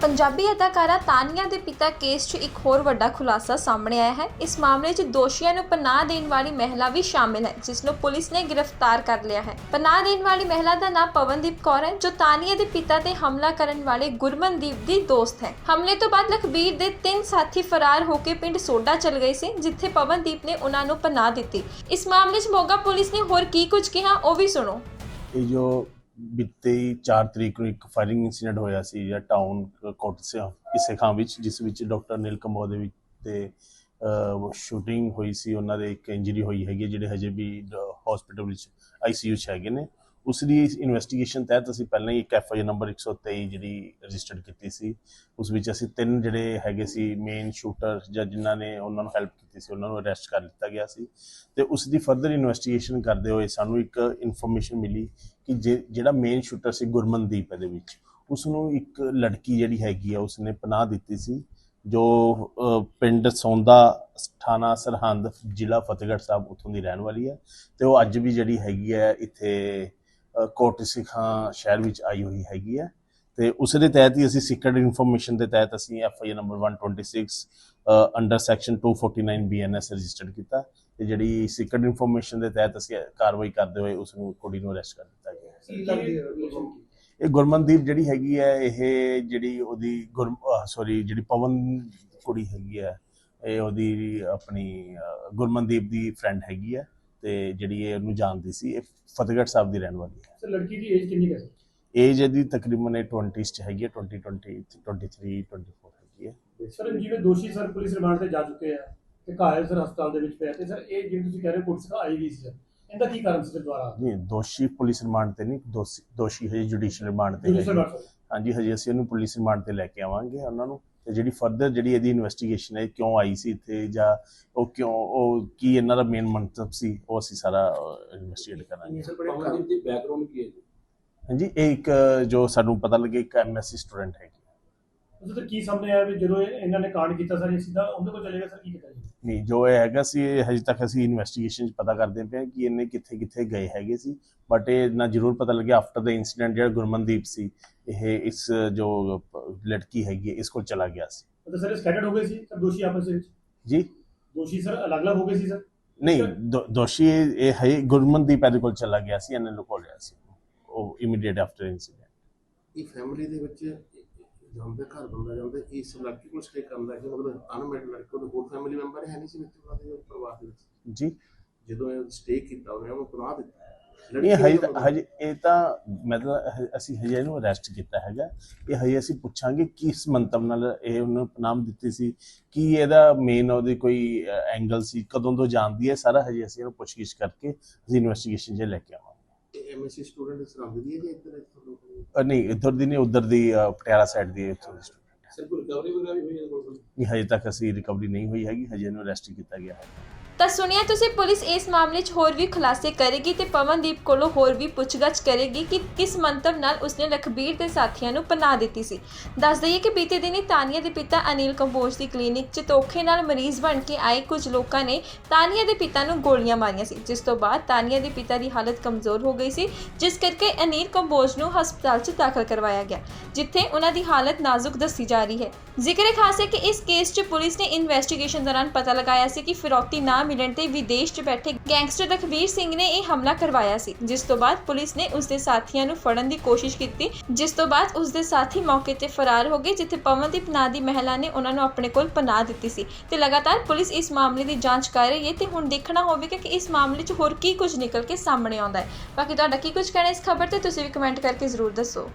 ਪੰਜਾਬੀ ਅਦਾਕਾਰਾ ਤਾਨੀਆ ਦੇ ਪਿਤਾ ਕੇਸ 'ਚ ਇੱਕ ਹੋਰ ਵੱਡਾ ਖੁਲਾਸਾ ਸਾਹਮਣੇ ਆਇਆ ਹੈ। ਇਸ ਮਾਮਲੇ 'ਚ ਦੋਸ਼ੀਆਂ ਨੂੰ ਪਨਾਹ ਦੇਣ ਵਾਲੀ ਮਹਿਲਾ ਵੀ ਸ਼ਾਮਿਲ ਹੈ, ਜਿਸ ਨੂੰ ਪੁਲਿਸ ਨੇ ਗ੍ਰਿਫਤਾਰ ਕਰ ਲਿਆ ਹੈ। ਪਨਾਹ ਦੇਣ ਵਾਲੀ ਮਹਿਲਾ ਦਾ ਨਾਮ ਪਵਨਦੀਪ ਕੌਰ ਹੈ, ਜੋ ਤਾਨੀਆ ਦੇ ਪਿਤਾ ਤੇ ਹਮਲਾ ਕਰਨ ਵਾਲੇ ਗੁਰਮਨਦੀਪ ਦੀ ਦੋਸਤ ਹੈ। ਹਮਲੇ ਤੋਂ ਬਾਅਦ ਲਖਬੀਰ ਦੇ ਤਿੰਨ ਸਾਥੀ ਫਰਾਰ ਹੋ ਕੇ ਪਿੰਡ ਸੋਡਾ ਚਲ ਗਏ ਸੀ, ਜਿੱਥੇ ਪਵਨਦੀਪ ਨੇ ਉਹਨਾਂ ਨੂੰ ਪਨਾਹ ਦਿੱਤੀ। ਇਸ ਮਾਮਲੇ 'ਚ ਮੋਗਾ ਪੁਲਿਸ ਨੇ ਹੋਰ ਕੀ ਕੁਝ ਕਿਹਾ ਉਹ ਵੀ ਸੁਣੋ। ਇਹ ਜੋ ਬੀਤੇ 4 ਤਰੀਕ ਨੂੰ ਇੱਕ ਫਾਇਰਿੰਗ ਇਨਸੀਡੈਂਟ ਹੋਇਆ ਸੀ ਜਾਂ ਟਾਊਨ ਕੋਟਸੇ ਕਿਸੇ ਖਾਂ ਵਿੱਚ ਜਿਸ ਵਿੱਚ ਡਾਕਟਰ ਅਨਿਲ ਕੰਬੋ ਦੇ ਵਿੱਚ ਤੇ ਸ਼ੂਟਿੰਗ ਹੋਈ ਸੀ ਉਹਨਾਂ ਦੇ ਇੱਕ ਇੰਜਰੀ ਹੋਈ ਹੈਗੀ ਹੈ, ਜਿਹੜੇ ਹਜੇ ਵੀ ਹਸਪੀਟਲ ਵਿੱਚ ਆਈਸੀਯੂ 'ਚ ਹੈਗੇ ਨੇ। ਉਸ ਦੀ ਇਨਵੈਸਟੀਗੇਸ਼ਨ ਤਹਿਤ ਅਸੀਂ ਪਹਿਲਾਂ ਹੀ ਇੱਕ ਐਫਆਈਆਰ ਨੰਬਰ 123 ਜਿਹੜੀ ਰਜਿਸਟਰਡ ਕੀਤੀ ਸੀ, ਉਸ ਵਿੱਚ ਅਸੀਂ ਤਿੰਨ ਜਿਹੜੇ ਹੈਗੇ ਸੀ ਮੇਨ ਸ਼ੂਟਰ ਜਾਂ ਜਿਨ੍ਹਾਂ ਨੇ ਉਹਨਾਂ ਨੂੰ ਹੈਲਪ ਕੀਤੀ ਸੀ, ਉਹਨਾਂ ਨੂੰ ਅਰੈਸਟ ਕਰ ਲਿੱਤਾ ਗਿਆ ਸੀ ਤੇ ਉਸ ਦੀ ਫਰਦਰ ਇਨਵੈਸਟੀਗੇਸ਼ਨ ਕਰਦੇ ਹੋਏ ਸਾਨੂੰ ਇੱਕ ਇਨਫੋਰਮੇਸ਼ਨ ਮਿਲੀ ਕਿ ਜੇ- ਜਿਹੜਾ ਮੇਨ ਸ਼ੂਟਰ ਸੀ ਗੁਰਮਨਦੀਪ ਦੇ ਵਿੱਚ ਉਸ ਨੂੰ ਇੱਕ ਲੜਕੀ ਜਿਹੜੀ ਹੈਗੀ ਆ, ਉਸਨੇ ਪਨਾਹ ਦਿੱਤੀ ਸੀ, ਜੋ ਪਿੰਡ ਸੌਂਦਾ ਥਾਣਾ ਸਰਹੰਦ ਜ਼ਿਲ੍ਹਾ ਫਤਿਹਗੜ੍ਹ ਸਾਹਿਬ ਉੱਥੋਂ ਦੀ ਰਹਿਣ ਵਾਲੀ ਹੈ ਤੇ ਉਹ ਅੱਜ ਵੀ ਜਿਹੜੀ ਹੈਗੀ ਹੈ ਇੱਥੇ ਕੋਟ ਸਿੱਖਾਂ ਸ਼ਹਿਰ ਵਿੱਚ ਆਈ ਹੋਈ ਹੈਗੀ ਹੈ। ਤੇ ਉਸ ਦੇ ਤਹਿਤ ਹੀ ਅਸੀਂ ਸੀਕ੍ਰੀਟ ਇਨਫੋਰਮੇਸ਼ਨ ਦੇ ਤਹਿਤ ਅਸੀਂ F I number 126 under section 249 BNS registered ਕੀਤਾ। ਤੇ ਜਿਹੜੀ ਸੀਕ੍ਰੀਟ ਇਨਫੋਰਮੇਸ਼ਨ ਦੇ ਤਹਿਤ ਅਸੀਂ ਕਾਰਵਾਈ ਕਰਦੇ ਹੋਏ ਉਸ ਨੂੰ ਕੁੜੀ ਨੂੰ ਅਰੈਸਟ ਕਰ ਦਿੱਤਾ ਗਿਆ? ਇਹ ਗੁਰਮਨਦੀਪ ਜਿਹੜੀ ਹੈਗੀ ਹੈ ਇਹ ਜਿਹੜੀ ਉਹਦੀ ਗੁਰ ਸੌਰੀ ਜਿਹੜੀ ਪਵਨ ਕੁੜੀ ਹੈਗੀ ਹੈ ਇਹ ਉਹਦੀ ਆਪਣੀ ਗੁਰਮਨਦੀਪ ਦੀ ਫਰੈਂਡ ਹੈਗੀ ਹੈ। ਤੇ ਜਿਹੜੀ ਇਹ ਉਹਨੂੰ ਜਾਣਦੀ ਸੀ ਇਹ ਫਤਿਹਗੜ੍ਹ ਸਾਹਿਬ ਦੀ ਰਹਿਣ ਵਾਲੀ ਹੈ। ਸਰ ਲੜਕੀ ਦੀ ਏਜ ਕਿੰਨੀ ਕੁ ਹੈ? ਏਜ ਇਹਦੀ ਤਕਰੀਬਨ ਇਹ 20s ਚ ਹੈਗੀ ਹੈ 20 20 23 24 ਹੈਗੀ ਹੈ। ਸਰ ਜਿਵੇਂ ਦੋਸ਼ੀ ਸਰ ਪੁਲਿਸ ਰਿਮਾਂਡ ਤੇ ਜਾ ਚੁੱਕੇ ਆ ਤੇ ਘਾਇਲ ਸਰ ਹਸਪਤਾਲ ਦੇ ਵਿੱਚ ਪਿਆ ਤੇ ਸਰ ਇਹ ਜਿਵੇਂ ਤੁਸੀਂ ਕਹਿ ਰਹੇ ਹੋ ਪੁਲਿਸ ਆਈ ਗਈ ਸੀ ਇਹਦਾ ਕੀ ਕਾਰਨ ਸੀ ਸਰ ਦੁਆਰਾ? ਨਹੀਂ ਦੋਸ਼ੀ ਪੁਲਿਸ ਰਿਮਾਂਡ ਤੇ ਨਹੀਂ ਦੋਸ਼ੀ ਦੋਸ਼ੀ ਹਜੇ ਜੁਡੀਸ਼ੀਅਲ ਰਿਮਾਂਡ ਤੇ ਹਾਂਜੀ ਹਜੇ ਅਸੀਂ ਉਹਨੂੰ ਪੁਲਿਸ ਰਿਮਾਂਡ ਤੇ ਲੈ ਕੇ ਆਵਾਂਗੇ ਉਹਨਾਂ ਨੂੰ ਤੇ ਜਿਹੜੀ ਫਰਦਰ ਜਿਹੜੀ ਇਹਦੀ ਇਨਵੈਸਟੀਗੇਸ਼ਨ ਹੈ ਕਿਉਂ ਆਈ ਸੀ ਇੱਥੇ ਜਾਂ ਉਹ ਕਿਉਂ ਉਹ ਕੀ ਇਹਨਾਂ ਦਾ ਮੇਨ ਮੰਤਵ ਸੀ ਉਹ ਅਸੀਂ ਸਾਰਾ ਇਨਵੈਸਟੀਗੇਟ ਕਰਾਂਗੇ ਸਰ ਬੜੇ ਪਵਨਦੀਪ ਦੀ ਬੈਕਗ੍ਰਾਉਂਡ ਕੀ ਹੈ ਜੀ? ਹਾਂਜੀ ਇਹ ਇੱਕ ਜੋ ਸਾਨੂੰ ਪਤਾ ਲੱਗੇ ਇੱਕ ਐਮਐਸਸੀ ਸਟੂਡੈਂਟ ਹੈਗੀ ਉਸ ਤੋਂ ਕੀ ਸਾਹਮਣੇ ਆਇਆ ਵੀ ਜਦੋਂ ਇਹ- ਇਹਨਾਂ ਨੇ ਕਾਂਡ ਕੀਤਾ ਸਰ ਇਹ ਸਿੱਧਾ ਉਹਦੇ ਕੋਲ ਚਲੇਗਾ ਸਰ ਕੀ ਕੀਤਾ ਜੀ? ਨਹੀਂ ਜੋ ਇਹ ਹੈਗਾ ਸੀ ਇਹ ਹਜੇ ਤੱਕ ਅਸੀਂ ਇਨਵੈਸਟੀਗੇਸ਼ਨ ਚ ਪਤਾ ਕਰਦੇ ਪਏ ਹਾਂ ਕਿ ਇਹਨੇ ਕਿੱਥੇ ਕਿੱਥੇ ਗਏ ਹੈਗੇ ਸੀ ਬਟ ਇਹ ਨਾ ਜ਼ਰੂਰ ਪਤਾ ਲੱਗਿਆ ਆਫਟਰ ਦਾ ਇਨਸੀਡੈਂਟ ਜਿਹੜਾ ਗੁਰਮਨਦੀਪ ਸੀ ਇਹ ਇਸ ਜੋ ਲੜਕੀ ਹੈਗੀ ਹੈ ਇਸ ਕੋਲ ਚਲਾ ਗਿਆ ਸੀ। ਮਤਲਬ ਸਰ ਸਕੈਟਰਡ ਹੋ ਗਏ ਸੀ ਸਰ ਦੋਸ਼ੀ ਆਪਸ ਵਿੱਚ? ਜੀ? ਦੋਸ਼ੀ ਸਰ ਅਲੱਗ-ਅਲੱਗ ਹੋ ਗਏ ਸੀ ਸਰ? ਨਹੀਂ ਦੋ- ਦੋਸ਼ੀ ਇਹ ਇਹ ਹੈ ਗੁਰਮਨਦੀਪ ਇਹਦੇ ਕੋਲ ਚਲਾ ਗਿਆ ਸੀ ਇਹਨੇ ਲੁਕੋ ਲਿਆ ਸੀ। ਉਹ ਇਮੀਡੀਏਟ ਆਫਟਰ ਇਨਸੀਡੈਂਟ ਇਹ ਫੈਮਿਲੀ ਦੇ ਵਿੱਚ ਜਾਂਦੇ ਘਰ ਬੰਦਾ ਜਾਂਦੇ ਇਸ ਲੜਕੀ ਕੋਲ ਸਟੇ ਕਰਦਾ ਕਿ ਮਤਲਬ? ਅਨਮੈਰਿਡ ਲੜਕੀ ਉਹਦੇ ਹੋਰ ਫੈਮਿਲੀ ਮੈਂਬਰ ਹੈ ਨਹੀਂ ਸੀ ਵਿੱਚ ਉਹਨਾਂ ਦੇ ਪਰਿਵਾਰ ਦੇ ਵਿੱਚ? ਜੀ। ਜਦੋਂ ਇਹ ਸਟੇ ਕੀਤਾ ਉਹਨੇ ਉਹਨੂੰ ਪਨਾਹ ਦਿੱਤਾ। ਇਹ ਹਜੇ ਤਾਂ- ਹਜੇ ਇਹ ਤਾਂ ਮਤਲਬ ਅਸੀਂ ਹਜੇ ਇਹਨੂੰ ਅਰੈਸਟ ਕੀਤਾ ਹੈਗਾ। ਇਹ ਹਜੇ ਅਸੀਂ ਪੁੱਛਾਂਗੇ ਕਿਸ ਮੰਤਵ ਨਾਲ ਇਹ ਉਹਨੂੰ ਨਾਮ ਦਿੱਤੀ ਸੀ ਕੀ ਇਹਦਾ ਮੇਨ ਉਹਦੀ ਕੋਈ ਐਂਗਲ ਸੀ ਕਦੋਂ ਤੋਂ ਜਾਣਦੀ ਹੈ ਸਾਰਾ ਹਜੇ ਅਸੀਂ ਇਹਨੂੰ ਪੁੱਛਗਿੱਛ ਕਰਕੇ ਅਸੀਂ ਇਨਵੈਸਟੀਗੇਸ਼ਨ 'ਚ ਲੈ ਕੇ ਆਵਾਂਗੇ। ਇਹ ਐਮਐਸਸੀ ਸਟੂਡੈਂਟ ਸਰੰਦ ਦੀ ਹੈ ਜਾਂ ਇੱਧਰ ਇੱਥੋਂ ਲੋਕ? ਅ, ਨਹੀਂ ਇੱਧਰ ਦੀ ਨਹੀਂ ਉਧਰ ਦੀ ਅ, ਪਟਿਆਲਾ ਸਾਈਡ ਦੀ ਇੱਥੋਂ ਦੀ ਸਰ ਕੋਈ ਰਿਕਵਰੀ ਵਗੈਰਾ ਵੀ ਹੋਈ ਹੈ ਕੋਲ? ਨਹੀਂ ਹਜੇ ਤੱਕ ਅਸੀਂ ਰਿਕਵਰੀ ਨਹੀਂ ਹੋਈ ਹੈਗੀ ਹਜੇ ਇਹਨੂੰ ਅਰੈਸਟ ਕੀਤਾ ਗਿਆ ਹੈ। ਤਾਂ ਸੁਣਿਆ ਤੁਸੀਂ, ਪੁਲਿਸ ਇਸ ਮਾਮਲੇ 'ਚ ਹੋਰ ਵੀ ਖੁਲਾਸੇ ਕਰੇਗੀ ਤੇ ਪਵਨਦੀਪ ਕੋਲੋਂ ਹੋਰ ਵੀ ਪੁੱਛਗਛ ਕਰੇਗੀ ਕਿ ਕਿਸ ਮੰਤਵ ਨਾਲ ਉਸਨੇ ਲਖਬੀਰ ਦੇ ਸਾਥੀਆਂ ਨੂੰ ਪਨਾਹ ਦਿੱਤੀ ਸੀ। ਦੱਸ ਦਈਏ ਕਿ ਬੀਤੇ ਦਿਨੀ ਤਾਨੀਆ ਦੇ ਪਿਤਾ ਅਨਿਲ ਕੰਬੋਜ ਦੀ ਕਲੀਨਿਕ 'ਚ ਧੋਖੇ ਨਾਲ ਮਰੀਜ਼ ਬਣ ਕੇ ਆਏ ਕੁਝ ਲੋਕਾਂ ਨੇ ਤਾਨੀਆ ਦੇ ਪਿਤਾ ਨੂੰ ਗੋਲੀਆਂ ਮਾਰੀਆਂ ਸੀ, ਜਿਸ ਤੋਂ ਬਾਅਦ ਤਾਨੀਆ ਦੇ ਪਿਤਾ ਦੀ ਹਾਲਤ ਕਮਜ਼ੋਰ ਹੋ ਗਈ ਸੀ, ਜਿਸ ਕਰਕੇ ਅਨਿਲ ਕੰਬੋਜ ਨੂੰ ਹਸਪਤਾਲ 'ਚ ਦਾਖਲ ਕਰਵਾਇਆ ਗਿਆ, ਜਿੱਥੇ ਉਹਨਾਂ ਦੀ ਹਾਲਤ ਨਾਜ਼ੁਕ ਦੱਸੀ ਜਾ ਰਹੀ ਹੈ। ਜ਼ਿਕਰ ਖਾਸ ਹੈ ਕਿ ਇਸ ਕੇਸ 'ਚ ਪੁਲਿਸ ਨੇ ਇਨਵੈਸਟੀਗੇਸ਼ਨ ਦੌਰਾਨ ਪਤਾ ਲਗਾਇਆ ਸੀ ਕਿ ਫਿਰੌਤੀ ਨਾਮ ਮਿਲਣ ਤੇ ਵਿਦੇਸ਼ 'ਚ ਬੈਠੇ ਗੈਂਗਸਟਰ ਲਖਬੀਰ ਸਿੰਘ ਨੇ ਇਹ ਹਮਲਾ ਕਰਵਾਇਆ ਸੀ, ਜਿਸ ਤੋਂ ਬਾਅਦ ਪੁਲਿਸ ਨੇ ਉਸ ਦੇ ਸਾਥੀਆਂ ਨੂੰ ਫੜਨ ਦੀ ਕੋਸ਼ਿਸ਼ ਕੀਤੀ, ਜਿਸ ਤੋਂ ਬਾਅਦ ਉਸ ਦੇ ਸਾਥੀ ਮੌਕੇ ਤੇ ਫਰਾਰ ਹੋ ਗਏ, ਜਿੱਥੇ ਪਵਨਦੀਪ ਨਾਂ ਦੀ ਮਹਿਲਾ ਨੇ ਉਹਨਾਂ ਨੂੰ ਆਪਣੇ ਕੋਲ ਪਨਾਹ ਦਿੱਤੀ ਸੀ। ਤੇ ਲਗਾਤਾਰ ਪੁਲਿਸ ਇਸ ਮਾਮਲੇ ਦੀ ਜਾਂਚ ਕਰ ਰਹੀ ਹੈ ਤੇ ਹੁਣ ਦੇਖਣਾ ਹੋਵੇਗਾ ਕਿ ਇਸ ਮਾਮਲੇ 'ਚ ਹੋਰ ਕੀ ਕੁਝ ਨਿਕਲ ਕੇ ਸਾਹਮਣੇ ਆਉਂਦਾ ਹੈ। ਬਾਕੀ ਤੁਹਾਡਾ ਕੀ ਕੁਝ ਕਹਿਣਾ ਇਸ ਖਬਰ ਤੇ, ਤੁਸੀਂ ਵੀ ਕਮੈਂਟ ਕਰਕੇ ਜ਼ਰੂਰ ਦੱਸੋ।